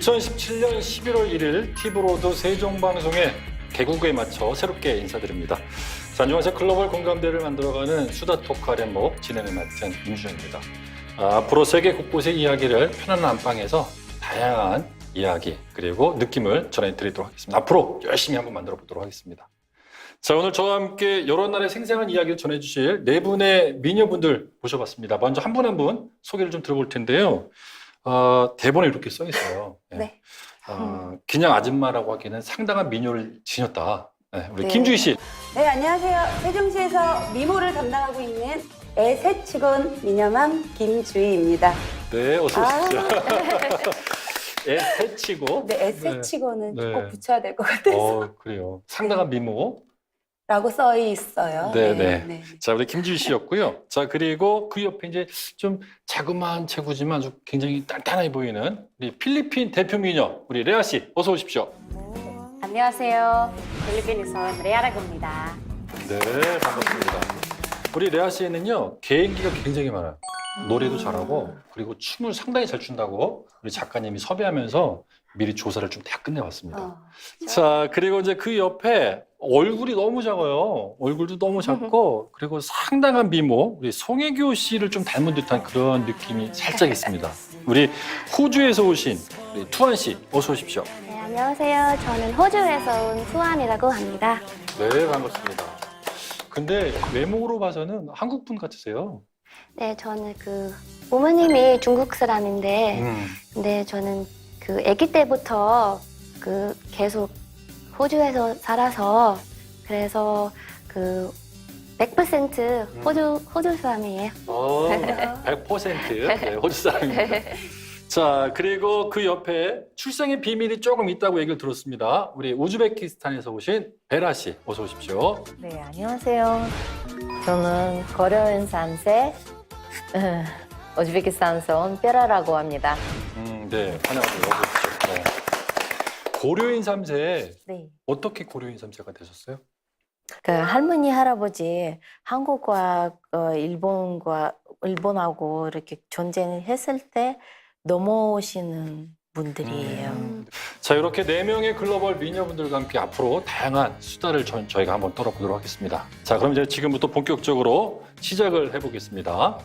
2017년 11월 1일 티브로드 세종방송의 개국에 맞춰 새롭게 인사드립니다. 자, 안녕하세요. 글로벌 공감대를 만들어가는 수다 토크 아련목 진행을 맡은 임주현입니다. 아, 앞으로 세계 곳곳의 이야기를 편안한 안방에서 다양한 이야기 그리고 느낌을 전해드리도록 하겠습니다. 앞으로 열심히 한번 만들어 보도록 하겠습니다. 자, 오늘 저와 함께 여러 날의 생생한 이야기를 전해주실 네 분의 미녀분들 모셔봤습니다. 먼저 한 분 한 분 소개를 좀 들어볼 텐데요. 어, 대본에 이렇게 써 있어요. 예. 네. 어, 그냥 아줌마라고 하기에는 상당한 미녀를 지녔다. 네, 우리 네. 김주희 씨. 네, 안녕하세요. 세종시에서 미모를 담당하고 있는 애새치곤 미녀맘 김주희입니다. 네, 어서 아. 오십시오. 애 새치고. 네, 애새치곤은 네. 꼭 붙여야 될 것 같아서 어, 그래요. 상당한 미모. 라고 써 있어요. 네, 네. 자, 우리 김주희 씨였고요. 자, 그리고 그 옆에 이제 좀 자그마한 체구지만 아주 굉장히 단단해 보이는 우리 필리핀 대표 미녀 우리 레아 씨 어서 오십시오. 안녕하세요. 필리핀에서 온 레아라고입니다. 네, 반갑습니다. 우리 레아 씨는요 개인기가 굉장히 많아요. 노래도 잘하고 그리고 춤을 상당히 잘 춘다고 우리 작가님이 섭외하면서 미리 조사를 좀 다 끝내왔습니다. 어, 자, 그리고 이제 그 옆에 얼굴이 너무 작아요. 얼굴도 너무 작고 그리고 상당한 미모 우리 송혜교 씨를 좀 닮은 듯한 그런 느낌이 살짝 있습니다. 우리 호주에서 오신 우리 투한 씨 어서 오십시오. 네, 안녕하세요. 저는 호주에서 온 수환이라고 합니다. 네, 반갑습니다. 근데 외모로 봐서는 한국 분 같으세요. 네, 저는 그 부모님이 중국 사람인데, 음. 근데 저는 그 아기 때부터 그 계속 호주에서 살아서 그래서 그 100% 호주 호주 사람이에요. 어, 100% 네, 호주 사람입니다. 자, 그리고 그 옆에 출생의 비밀이 조금 있다고 얘기를 들었습니다. 우리 우즈베키스탄에서 오신 베라 씨, 어서 오십시오. 네, 안녕하세요. 저는 거려인 3세, 어, 우즈베키스탄에서 온 뼈라라고 합니다. 음, 네, 환영합니다. 어서 오십시오. 네. 고려인 3세, 네. 어떻게 고려인 3세가 되셨어요? 그 할머니, 할아버지 한국과 어, 일본과 일본하고 이렇게 전쟁했을 때 넘어오시는 분들이에요. 음. 자, 이렇게 네 명의 글로벌 미녀분들과 함께 앞으로 다양한 수다를 전, 저희가 한번 떨어보도록 하겠습니다. 자, 그럼 이제 지금부터 본격적으로 시작을 해보겠습니다.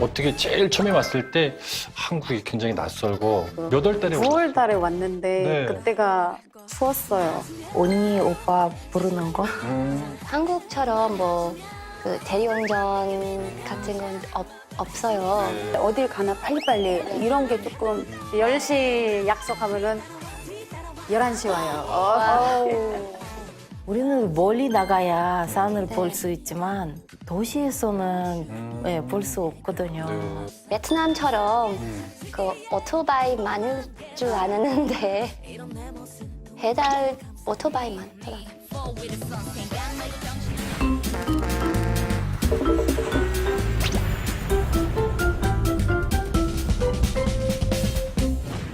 어떻게 제일 처음에 왔을 때 한국이 굉장히 낯설고 몇월 달에 9월 달에 왔는데 네. 그때가 추웠어요. 언니, 오빠 부르는 거? 음, 한국처럼 뭐 그 대리운전 같은 건 없, 없어요. 네. 어딜 가나 빨리빨리 이런 게 조금 10시 약속하면은 11시 와요. 와우. 우리는 멀리 나가야 산을 볼 수 있지만 도시에서는 음. 네, 볼수 없거든요. 네. 베트남처럼 음. 그 오토바이 많을 줄 아는데 배달 오토바이 많더라고요.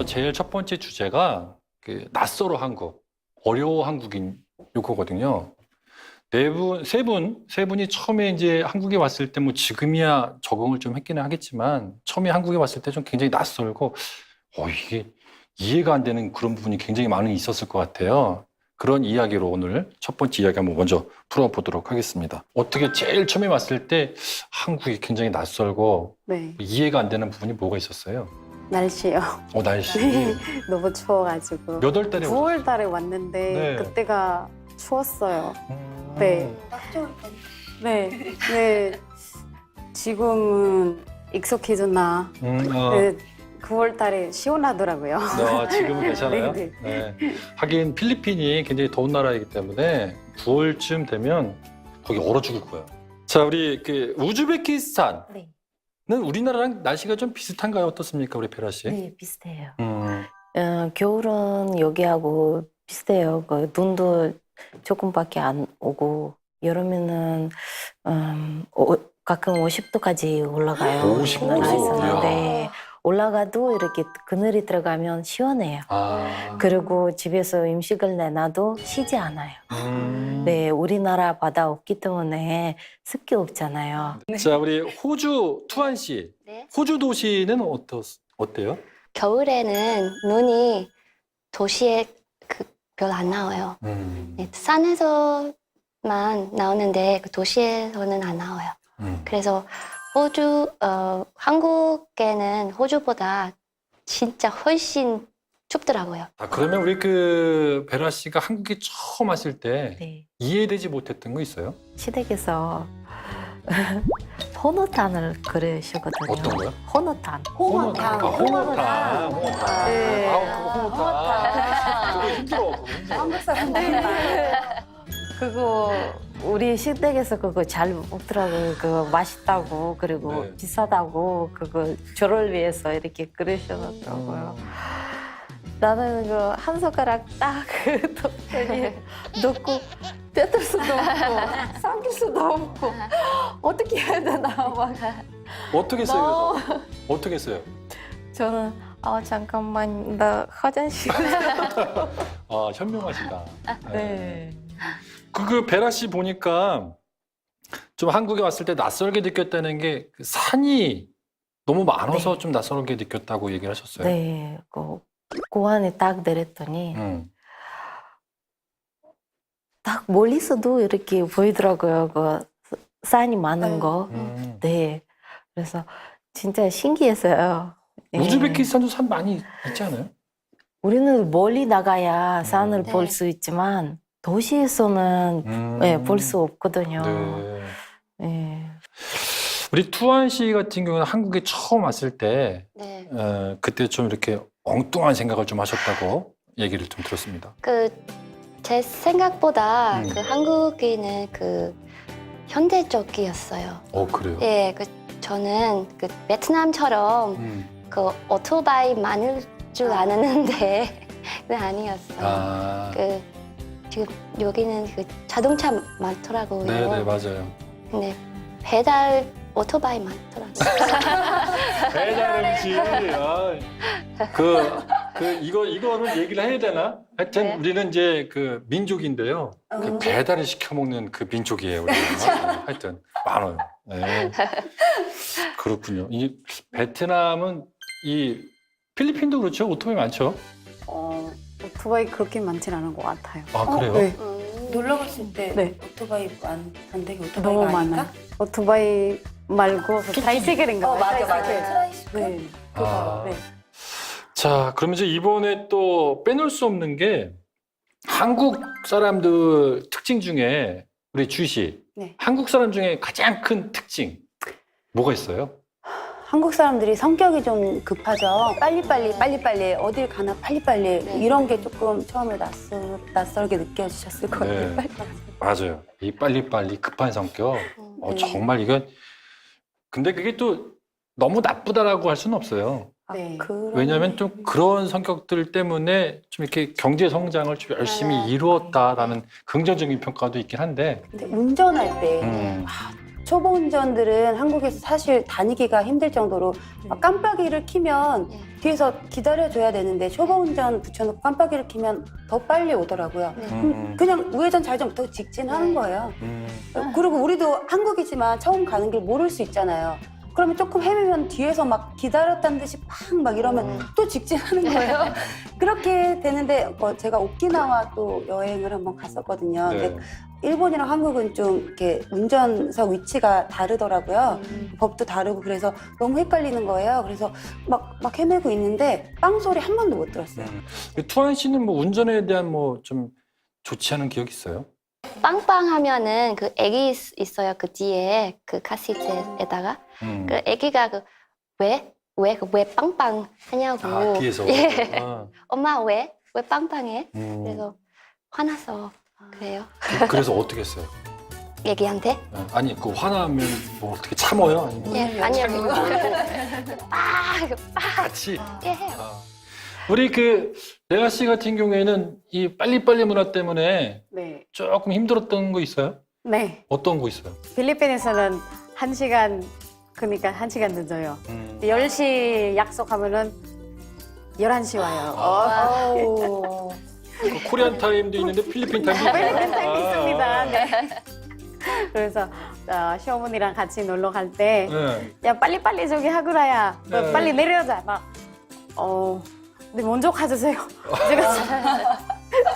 제일 첫 번째 주제가 그 낯설어 한국, 어려워 한국인 요거거든요. 네 분, 세 분, 세 분이 처음에 이제 한국에 왔을 때 뭐 지금이야 적응을 좀 했기는 하겠지만 처음에 한국에 왔을 때 좀 굉장히 낯설고 어, 이게 이해가 안 되는 그런 부분이 굉장히 많이 있었을 것 같아요. 그런 이야기로 오늘 첫 번째 이야기 한번 먼저 풀어보도록 하겠습니다. 어떻게 제일 처음에 왔을 때 한국이 굉장히 낯설고 네, 이해가 안 되는 부분이 뭐가 있었어요? 날씨요. 어, 날씨. 너무 추워가지고. 몇 월 달에 9월 달에 왔는데 네. 그때가 추웠어요. 음. 네. 네, 네. 지금은 익숙해졌나. 음, 어, 네, 9월 달에 시원하더라고요. 아, 지금은 괜찮아요. 네, 네. 하긴 필리핀이 굉장히 더운 나라이기 때문에 9월쯤 되면 거기 얼어 죽을 거예요. 자, 우리 그 우즈베키스탄은 네. 우리나라랑 날씨가 좀 비슷한가요? 어떻습니까, 우리 베라 씨? 네, 비슷해요. 음, 어, 겨울은 여기하고 비슷해요. 그 눈도 조금밖에 안 오고 여름에는 음, 오- 가끔 50도까지 올라가요. 50 도? 우리나라에서는. 이야. 네. 올라가도 이렇게 그늘이 들어가면 시원해요. 아, 그리고 집에서 음식을 내놔도 쉬지 않아요. 음. 네, 우리나라 바다 없기 때문에 습기 없잖아요. 자, 우리 호주 투안 씨, 네. 호주 도시는 어떠, 어때요? 겨울에는 눈이 도시에 그별안 나와요. 음. 네, 산에서만 나오는데 그 도시에서는 안 나와요. 음. 그래서 호주, 어, 한국에는 호주보다 진짜 훨씬 춥더라고요. 아, 그러면 우리 그 베라 씨가 한국에 처음 왔을 때 네. 이해되지 못했던 거 있어요? 시댁에서 호노탄을 그러시거든요. 어떤 거요? 호노탄. 홍어탕. 아, 홍어탕. 홍어탕. 네. 아, 그거 홍어탕. 그거 힘들어. 그거 힘들어. 한국 사람들. 그거 우리 시댁에서 그거 잘 먹더라고요. 그거 맛있다고 그리고 네. 비싸다고 그거 저를 위해서 이렇게 그러셔더라고요. 음. 나는 그 한 손가락 딱 덕분에 넣고 뺏을 수도 없고 삼킬 수도 없고 어떻게 해야 되나 막 어떻게 했어요, 그래서? 어떻게 했어요? 저는 아 잠깐만 나 화장실 아, 현명하시다. 네. 그, 그 베라 씨 보니까 좀 한국에 왔을 때 낯설게 느꼈다는 게그 산이 너무 많아서 네. 좀 낯설게 느꼈다고 얘기를 하셨어요. 네, 그 고안에 딱 내렸더니 음. 딱 멀리서도 이렇게 보이더라고요. 그 산이 많은 네. 거. 음. 네. 그래서 진짜 신기했어요. 네. 우즈베키스탄도 산 많이 있지 않아요? 우리는 멀리 나가야 산을 네. 볼수 있지만 도시에서는 음. 네, 볼수 없거든요. 네. 네. 우리 투안 씨 같은 경우는 한국에 처음 왔을 때 네. 어, 그때 좀 이렇게 엉뚱한 생각을 좀 하셨다고 얘기를 좀 들었습니다. 그 제 생각보다 음. 그 한국인은 그 현대적이었어요. 어 그래요? 예, 그 저는 그 베트남처럼 음. 그 오토바이 많을 줄 아는데 그건 아니었어요. 아, 그 지금 여기는 그 자동차 많더라고요. 네네 맞아요. 근데 배달 오토바이 많더라고요. 배달 음식. 아, 그, 그 이거 이거를 얘기를 해야 되나? 하여튼 네. 우리는 이제 그 민족인데요. 그 음. 배달을 시켜 먹는 그 민족이에요. 우리는. 하여튼 많아요. 네. 그렇군요. 이 베트남은 이 필리핀도 그렇죠. 오토바이 많죠. 어, 오토바이 그렇게 많진 않은 것 같아요. 아 그래요? 네. 음. 놀러 갔을 때 네. 오토바이 안 단대기 오토바이가 너무 아닐까? 많아요. 오토바이 말고 그 다이세겔인가 어 봐요. 맞아 맞아. 트라이시클. 네. 그거. 아. 네. 자, 그럼 이제 이번에 또 빼놓을 수 없는 게 한국 사람들 특징 중에 우리 주시 네. 한국 사람 중에 가장 큰 특징 뭐가 있어요? 한국 사람들이 성격이 좀 급하죠. 빨리빨리 빨리빨리 어딜 가나 빨리빨리 네. 이런 게 조금 처음에 낯설, 낯설게 느껴지셨을 거예요. 네. 빨리빨리. 맞아요. 이 빨리빨리 급한 성격. 음. 어, 네. 정말 이건 근데 그게 또 너무 나쁘다라고 할 수는 없어요. 네. 그런- 왜냐하면 좀 그런 성격들 때문에 좀 이렇게 경제 성장을 좀 열심히 맞아요. 이루었다라는 긍정적인 평가도 있긴 한데. 근데 운전할 때 음. 초보 운전들은 한국에서 사실 다니기가 힘들 정도로 막 깜빡이를 키면 네. 뒤에서 기다려줘야 되는데 초보 운전 붙여놓고 깜빡이를 키면 더 빨리 오더라고요. 네. 음, 그냥 우회전 좌회전부터 직진하는 거예요. 음. 그리고 우리도 한국이지만 처음 가는 길 모를 수 있잖아요. 그러면 조금 헤매면 뒤에서 막 기다렸다는 듯이 팍막 이러면 음. 또 직진하는 거예요. 그렇게 되는데 어, 제가 오키나와 또 여행을 한번 갔었거든요. 네. 근데 일본이랑 한국은 좀 이렇게 운전석 위치가 다르더라고요. 음. 법도 다르고 그래서 너무 헷갈리는 거예요. 그래서 막, 막 헤매고 있는데 빵 소리 한 번도 못 들었어요. 음. 투안 씨는 뭐 운전에 대한 뭐 좀 좋지 않은 기억 있어요? 빵빵 하면은 그 애기 있- 있어요 그 뒤에 그 카시트에다가 음. 그 애기가 그 왜? 왜? 그 왜 빵빵 하냐고 아, 뒤에서. 예. 아, 엄마 왜? 왜 빵빵해? 음. 그래서 화나서 그래요 그래서 어떻게 했어요? 애기한테? 어, 아니 그 화나면 뭐 어떻게 참어요? 아니면 예 아니요 아, 같이. 예 해요 아. 우리 그 레아 씨 같은 경우에는 이 빨리빨리 문화 때문에 네. 조금 힘들었던 거 있어요? 네. 어떤 거 있어요? 필리핀에서는 한시간 그러니까 한시간 늦어요. 음. 10시 약속하면은 11시 와요. 아. 그 코리안 타임도 있는데 필리핀 타임도 타임 아. 있습니다. 네. 그래서 어, 시어머니랑 같이 놀러 갈 때 야 네. 빨리빨리 저기 하구라야 너 네. 빨리 내려자 막 어, 근데 먼저 가주세요. 제가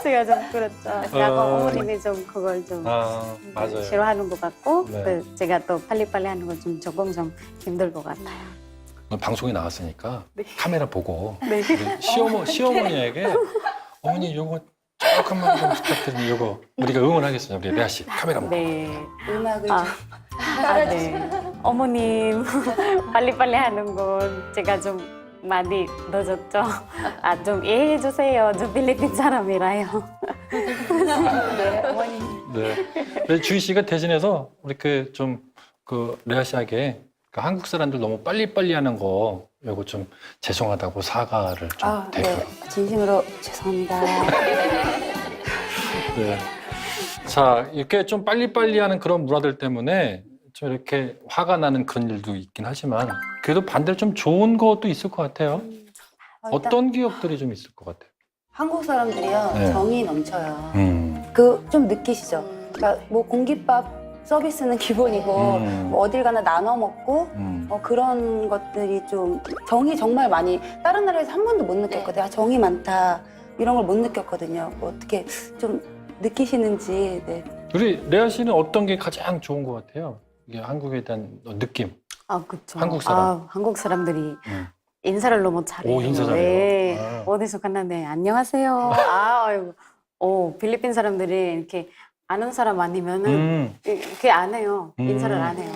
제가 좀 그렇죠. 약간 어. 어머님이 좀 그걸 좀 아, 맞아요. 싫어하는 것 같고 네. 그 제가 또 빨리빨리 하는 건 좀 조금 좀 힘들 것 같아요. 오늘 방송에 나왔으니까 네. 카메라 보고 네. 우리 시어머, 시어머니에게 어머니 요거 조금만 좀 부탁드리니 요거 우리가 응원하겠습니다. 우리 레아 씨 카메라 보고. 네. 음악을 아, 좀 아, 네. 어머님 빨리빨리 하는 건 제가 좀 많이 늦었죠. 아, 좀 이해해 주세요. 저 필리핀 사람이라요. 네, 어머니. 네. 그래서 주희 씨가 대신해서 우리 그 좀 그 레아 씨에게 그 한국 사람들 너무 빨리빨리 하는 거 요거 좀 죄송하다고 사과를 좀 아, 대고. 네. 진심으로 죄송합니다. 네. 자, 이렇게 좀 빨리빨리 하는 그런 문화들 때문에 좀 이렇게 화가 나는 그런 일도 있긴 하지만 그래도 반대로 좀 좋은 것도 있을 것 같아요. 어, 일단 어떤 기억들이 좀 있을 것 같아요? 한국 사람들이요 네. 정이 넘쳐요. 음. 그 좀 느끼시죠? 그러니까 뭐 공깃밥 서비스는 기본이고 음. 뭐 어딜 가나 나눠 먹고 음. 어, 그런 것들이 좀 정이 정말 많이 다른 나라에서 한 번도 못 느꼈거든요. 아, 정이 많다 이런 걸 못 느꼈거든요. 뭐 어떻게 좀 느끼시는지 네. 우리 레아 씨는 어떤 게 가장 좋은 것 같아요? 이게 한국에 대한 느낌. 아, 그렇죠. 한국 사람. 아, 한국 사람들이 음. 인사를 너무 잘해요. 오, 인사 잘해요. 네. 아. 어디서 갔는데 안녕하세요. 아, 아이고. 오, 필리핀 사람들이 이렇게 아는 사람 아니면은 음. 이렇게 안 해요. 음. 인사를 안 해요.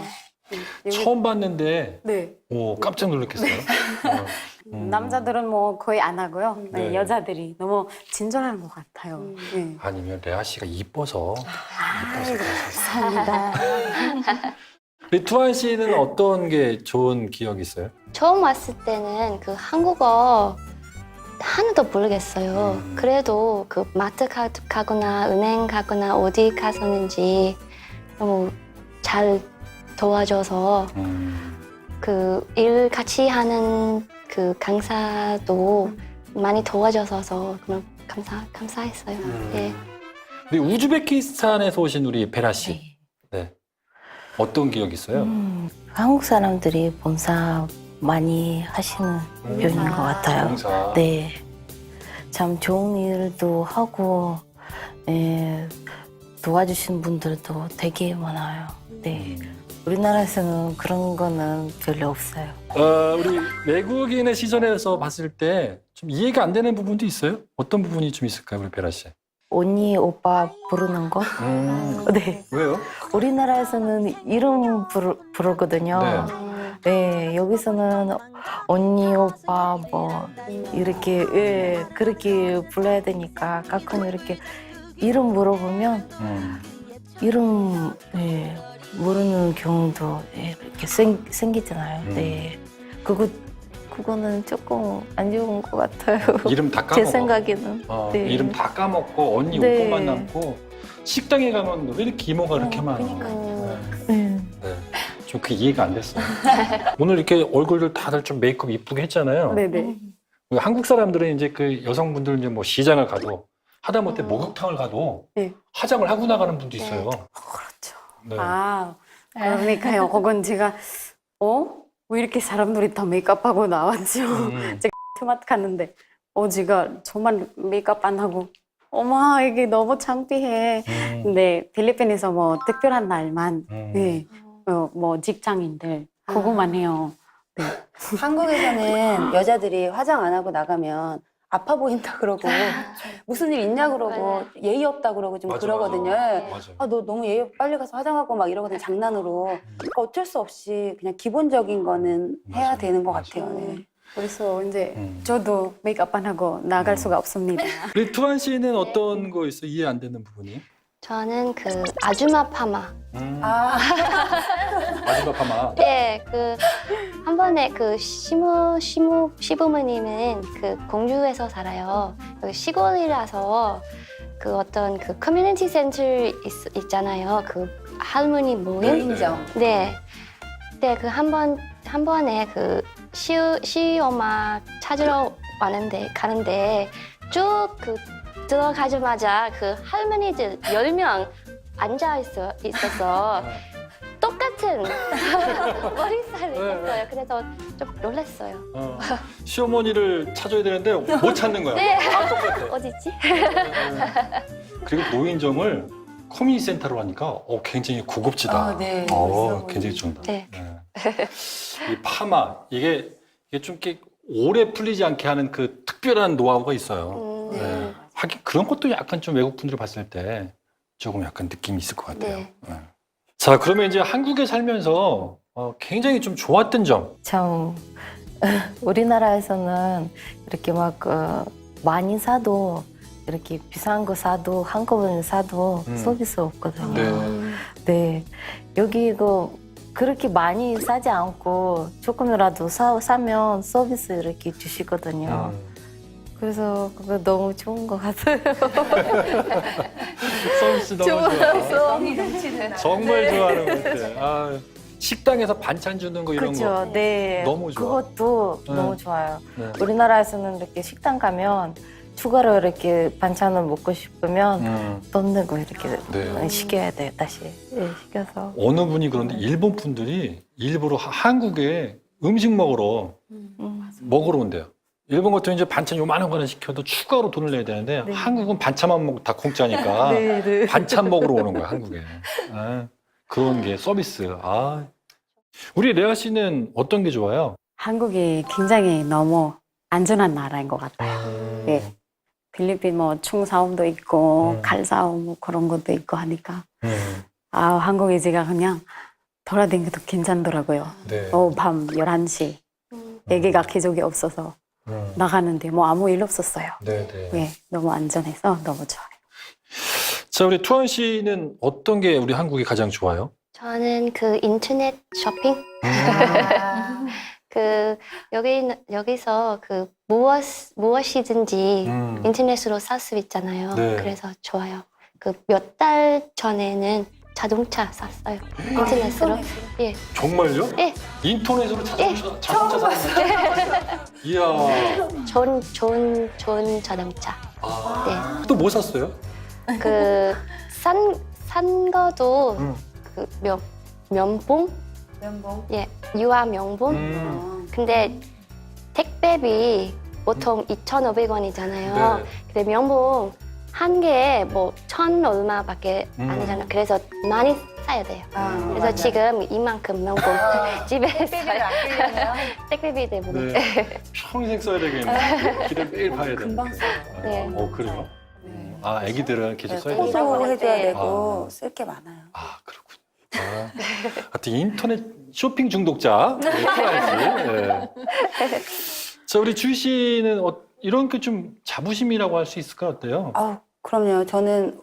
음, 여기- 처음 봤는데 네. 오 깜짝 놀랐겠어요. 어. 음. 남자들은 뭐 거의 안 하고요. 네, 네. 여자들이 너무 친절한 것 같아요. 음. 네. 아니면 레아 씨가 이뻐서. 감사합니다. 우리 투한 씨는 어떤 게 좋은 기억이 있어요? 처음 왔을 때는 그 한국어 하나도 모르겠어요. 음. 그래도 그 마트 가, 가거나 은행 가거나 어디 가서는지 너무 잘 도와줘서 음. 그 일 같이 하는 그 강사도 많이 도와줘서 그냥 감사 감사했어요. 음. 네. 우리 우즈베키스탄에서 오신 우리 베라 씨, 네. 네. 어떤 기억 있어요? 음, 한국 사람들이 봉사 많이 하시는 편인 것 같아요. 봉사. 네. 참 좋은 일도 하고, 예, 도와주신 분들도 되게 많아요. 네. 음. 우리나라에서는 그런 거는 별로 없어요. 어, 우리 외국인의 시선에서 봤을 때 좀 이해가 안 되는 부분도 있어요? 어떤 부분이 좀 있을까요, 우리 베라 씨? 언니, 오빠 부르는 거? 음. 네. 왜요? 우리나라에서는 이름 부르, 부르거든요. 네. 네, 여기서는 언니, 오빠 뭐 이렇게 예, 그렇게 불러야 되니까 가끔 이렇게 이름 물어보면 음. 이름 예, 모르는 경우도 예, 이렇게 생, 생기잖아요. 음. 네, 그거 그거는 조금 안 좋은 것 같아요. 이름 다 까먹어. 제 생각에는. 어, 네. 이름 다 까먹고 언니 네. 오빠만 남고 식당에 가면 왜 이렇게 이모가 이렇게 많아? 음, 네. 네. 좀그 이해가 안 됐어요. 오늘 이렇게 얼굴들 다들 좀 메이크업 이쁘게 했잖아요. 네네. 한국 사람들은 이제 그 여성분들 이제 뭐 시장을 가도 하다못해 음. 목욕탕을 가도 네. 화장을 하고 나가는 분도 있어요. 그렇죠. 네. 아, 그러니까요. 혹은 제가 어? 왜 이렇게 사람들이 다 메이크업하고 나왔죠? 음. 트마트 갔는데 어, 제가 정말 메이크업 안 하고 어머, 이게 너무 창피해. 음. 근데 필리핀에서 뭐 특별한 날만 음. 네, 어, 뭐 직장인들 그거만 해요. 한국에서는 여자들이 화장 안 하고 나가면 아파 보인다 그러고 무슨 일 있냐 그러고 예의 없다 그러고 좀 맞아, 그러거든요. 맞아. 맞아. 아, 너 너무 예의 없- 빨리 가서 화장하고 막 이러거든요, 장난으로. 그러니까 어쩔 수 없이 그냥 기본적인 거는 해야 맞아, 되는 것 맞아. 같아요. 네. 그래서 이제 음. 저도 메이크업 안 하고 나갈 음. 수가 없습니다. 우리 투한 씨는 어떤 거 있어 이해 안 되는 부분이? 저는 그 아주마 파마. 음. 아, 마지막 파마. 네, 그한 번에 그 시무 시무 시부모님은 그 공주에서 살아요. 그 시골이라서 그 어떤 그 커뮤니티 센터 있, 있잖아요. 그 할머니 모임. 인정. 네. 네, 그한 번, 한 번에 그 시, 시엄마 찾으러 왔는데, 가는데 쭉 그 들어가자마자 그 할머니들 열명 앉아 있어, 있어서 똑같은 똑같은 머리 스타일을 네. 입었어요. 그래서 좀 놀랐어요. 어, 시어머니를 찾아야 되는데 못 찾는 거야. 네. 다 똑같아. 어디지? 그리고 노인정을 커뮤니티 센터로 하니까 어, 굉장히 고급지다. 아, 네. 어, 굉장히 좋다. 네. 이 파마 이게 이게 좀 이렇게 오래 풀리지 않게 하는 그 특별한 노하우가 있어요. 음, 네. 하긴 그런 것도 약간 좀 외국 분들이 봤을 때 조금 약간 느낌이 있을 것 같아요. 네. 네. 자, 그러면 이제 한국에 살면서 어, 굉장히 좀 좋았던 점. 참 우리나라에서는 이렇게 막 어, 많이 사도 이렇게 비싼 거 사도 한꺼번에 사도 음. 서비스 없거든요. 네. 네. 여기 이거 그렇게 많이 사지 않고 조금이라도 사, 사면 서비스 이렇게 주시거든요. 음. 그래서 그거 너무 좋은 것 같아요. 서비스 너무 좋아. 정이 넘치는 정말 좋아하는 것 같아. 아, 식당에서 반찬 주는 거 이런 거. 그렇죠. 네. 너무 좋아. 그것도 네. 너무 좋아요. 네. 우리나라에서는 이렇게 식당 가면 추가로 이렇게 반찬을 먹고 싶으면 음, 돈 내고 이렇게 네. 시켜야 돼 다시 네, 시켜서 어느 분이 그런데 일본 분들이 일부러 하- 한국에 음식 먹으러 음. 먹으러 온대요. 일본 같은 이제 반찬 요만한 거는 시켜도 추가로 돈을 내야 되는데 네. 한국은 반찬만 먹고 다 공짜니까 네, 네. 반찬 먹으러 오는 거야 한국에. 아, 그런 게 서비스. 아, 우리 레아 씨는 어떤 게 좋아요? 한국이 굉장히 너무 안전한 나라인 것 같아요. 네. 필리핀 뭐 총싸움도 있고 음. 칼싸움 뭐 그런 것도 있고 하니까 음, 아 한국에 제가 그냥 돌아다니기도 괜찮더라고요. 네. 어, 밤 11시 음, 애기가 기저귀 없어서 음, 나가는데 뭐 아무 일 없었어요. 네, 네. 네, 너무 안전해서 너무 좋아요. 자, 우리 투원 씨는 어떤 게 우리 한국이 가장 좋아요? 저는 그 인터넷 쇼핑 그 여기 여기서 그 무엇 무엇이든지 음, 인터넷으로 살 수 있잖아요. 네. 그래서 좋아요. 그 몇 달 전에는 자동차 샀어요. 인터넷으로. 예. 정말요? 예. 인터넷으로 자동차, 자동차 사는 거예요? 이야. 좋은 좋은 좋은 자동차. 아, 또 뭐 샀어요? 그 산 산 거도 음. 그 면, 면봉 면봉. 예 유아 명봉. 음, 근데 택배비 보통 2,500원이잖아요. 네. 근데 명봉 한 개에 뭐 천 얼마밖에 음. 아니잖아요. 그래서 많이 사야 돼요. 아, 그래서 맞아요. 지금 이만큼 명봉 집에 택배비를 있어요. 아끼려면 택배비 때문에. 네. 평생 써야 되겠네. 길을 매일 봐야 돼. 금방 써요. 네. 어, 그래요? 네. 아, 애기들은 계속 네, 써야. 돼. 호소해줘야 네. 되고 아. 쓸 게 많아요. 아, 그렇군요. 아, 하여튼 인터넷 쇼핑 중독자. 네. 네. 자, 우리 주희 씨는 어, 이런 게 좀 자부심이라고 할 수 있을까? 어때요? 아, 그럼요. 저는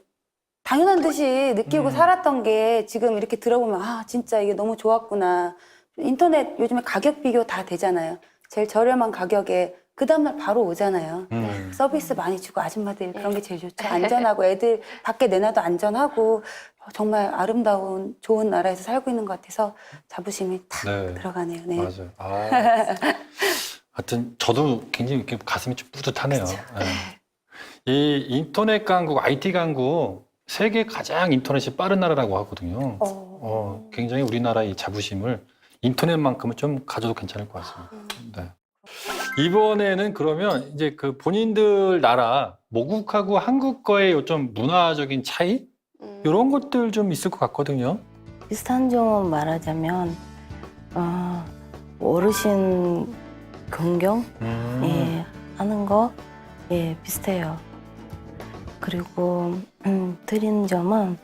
당연한 듯이 느끼고 음. 살았던 게 지금 이렇게 들어보면 아, 진짜 이게 너무 좋았구나. 인터넷 요즘에 가격 비교 다 되잖아요. 제일 저렴한 가격에 그 다음날 바로 오잖아요. 음. 서비스 많이 주고 아줌마들 그런 게 제일 좋죠. 안전하고 애들 밖에 내놔도 안전하고 어, 정말 아름다운 좋은 나라에서 살고 있는 것 같아서 자부심이 탁 네. 들어가네요. 네. 맞아요. 아. 하여튼 저도 굉장히 이렇게 가슴이 좀 뿌듯하네요. 네. 이 인터넷 강국, IT 강국 세계 가장 인터넷이 빠른 나라라고 하거든요. 어. 어, 굉장히 우리나라의 자부심을 인터넷만큼은 좀 가져도 괜찮을 것 같습니다. 네. 이번에는 그러면 이제 그 본인들 나라 모국하고 한국과의 좀 문화적인 차이 음. 이런 것들 좀 있을 것 같거든요. 비슷한 점은 말하자면 어, 어르신 긍정 음. 예, 하는 거 예, 비슷해요. 그리고 음, 드리는 점은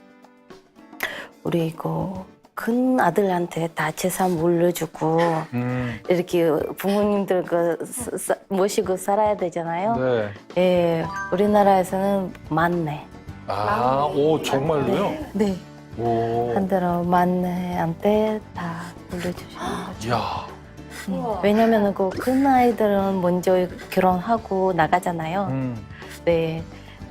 우리 이거 큰 아들한테 다 재산 물려주고 음. 이렇게 부모님들 그 사- 사- 모시고 살아야 되잖아요. 네. 예, 우리나라에서는 만내. 아, 오 정말로요? 네. 오. 한대로 만내한테 다 물려주시는 거죠. 이야. 음, 왜냐면은 그큰 아이들은 먼저 결혼하고 나가잖아요. 음. 네,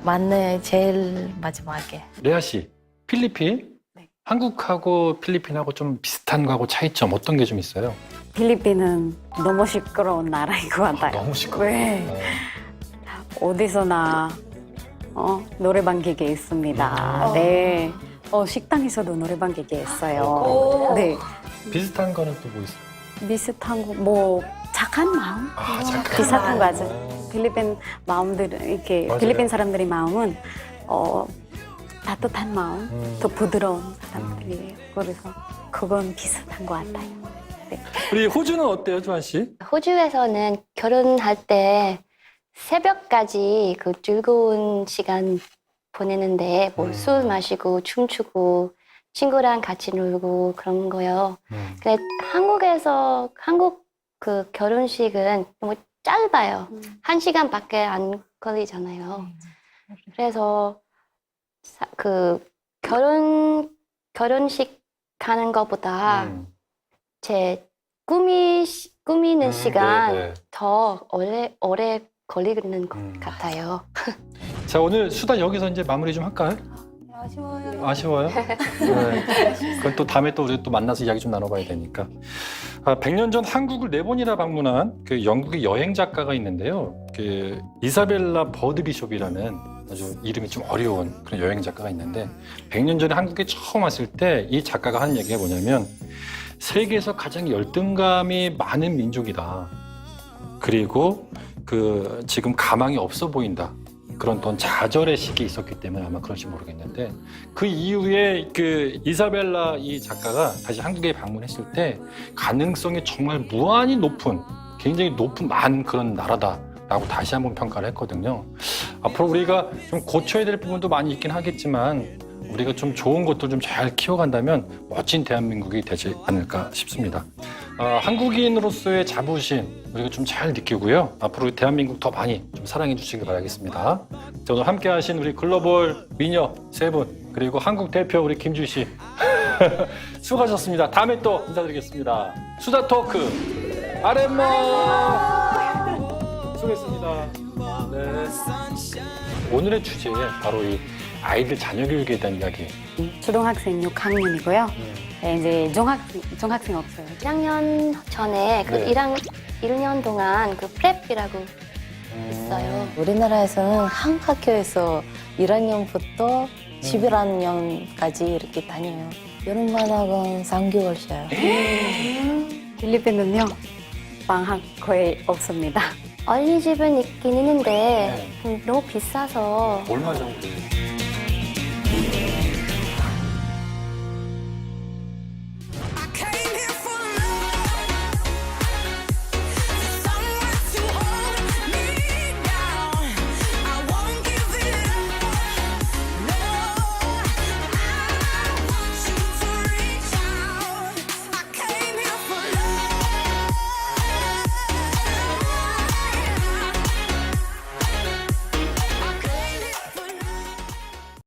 만내 제일 마지막에. 레아 씨, 필리핀? 네. 한국하고 필리핀하고 좀 비슷한 거하고 차이점 어떤 게 좀 있어요? 필리핀은 너무 시끄러운 나라인 것 같아요. 너무 시끄러워. 왜? 어디서나 어, 노래방 기계 있습니다. 음. 네. 어, 식당에서도 노래방 기계했어요. 네. 비슷한 거는 또 뭐 있어요? 비슷한 거, 뭐, 착한 마음? 아, 잠깐. 비슷한 거죠. 필리핀 마음들, 이렇게, 맞아요. 필리핀 사람들의 마음은, 어, 따뜻한 마음, 음. 더 부드러운 사람들이에요. 그래서 그건 비슷한 것 같아요. 우리 호주는 어때요, 조한 씨? 호주에서는 결혼할 때 새벽까지 그 즐거운 시간 보내는데 뭐 음. 술 마시고 춤추고 친구랑 같이 놀고 그런 거요. 음. 근데 한국에서 한국 그 결혼식은 너무 짧아요. 한 시간밖에 안 걸리잖아요. 그래서 사- 그 결혼 결혼식 가는 것보다 음. 제 꾸미 꾸미는 음, 시간 네, 네. 더 오래 오래 걸리는 것 음. 같아요. 자, 오늘 수다 여기서 이제 마무리 좀 할까요? 아쉬워요. 아쉬워요? 네. 그건 또 다음에 또 우리 또 만나서 이야기 좀 나눠봐야 되니까. 아, 100년 전 한국을 네 번이나 방문한 그 영국의 여행 작가가 있는데요. 그 이사벨라 버드 비숍이라는 아주 이름이 좀 어려운 그런 여행 작가가 있는데 100년 전에 한국에 처음 왔을 때 이 작가가 하는 얘기가 뭐냐면 세계에서 가장 열등감이 많은 민족이다. 그리고 그 지금 가망이 없어 보인다. 그런 어떤 좌절의 시기 있었기 때문에 아마 그런지 모르겠는데 그 이후에 그 이사벨라 이 작가가 다시 한국에 방문했을 때 가능성이 정말 무한히 높은 굉장히 높은 많은 그런 나라다 라고 다시 한번 평가를 했거든요. 앞으로 우리가 좀 고쳐야 될 부분도 많이 있긴 하겠지만 우리가 좀 좋은 것도 좀잘 키워간다면 멋진 대한민국이 되지 않을까 싶습니다. 아, 한국인으로서의 자부심 우리가 좀 잘 느끼고요. 앞으로 대한민국 더 많이 좀 사랑해 주시길 바라겠습니다. 자, 오늘 함께 하신 우리 글로벌 미녀 세 분, 그리고 한국 대표 우리 김주 씨. 수고하셨습니다. 다음에 또 인사드리겠습니다. 수다 토크 아랫마 수고했습니다. 네. 오늘의 주제 바로 이 아이들 자녀 교육에 대한 이야기. 초등학생 6학년이고요. 네, 이제 중학생, 중학생 없어요. 1학년 전에 그 네. 1학 1년 동안 그 프랩이라고 있어요. 우리나라에서는 한 학교에서 1학년부터 11학년까지 이렇게 다녀요. 여름방학은 3개월 쉬어요. 필리핀은요, 방학 거의 없습니다. 어린이집은 있긴 있는데 네. 음, 너무 비싸서 얼마 정도?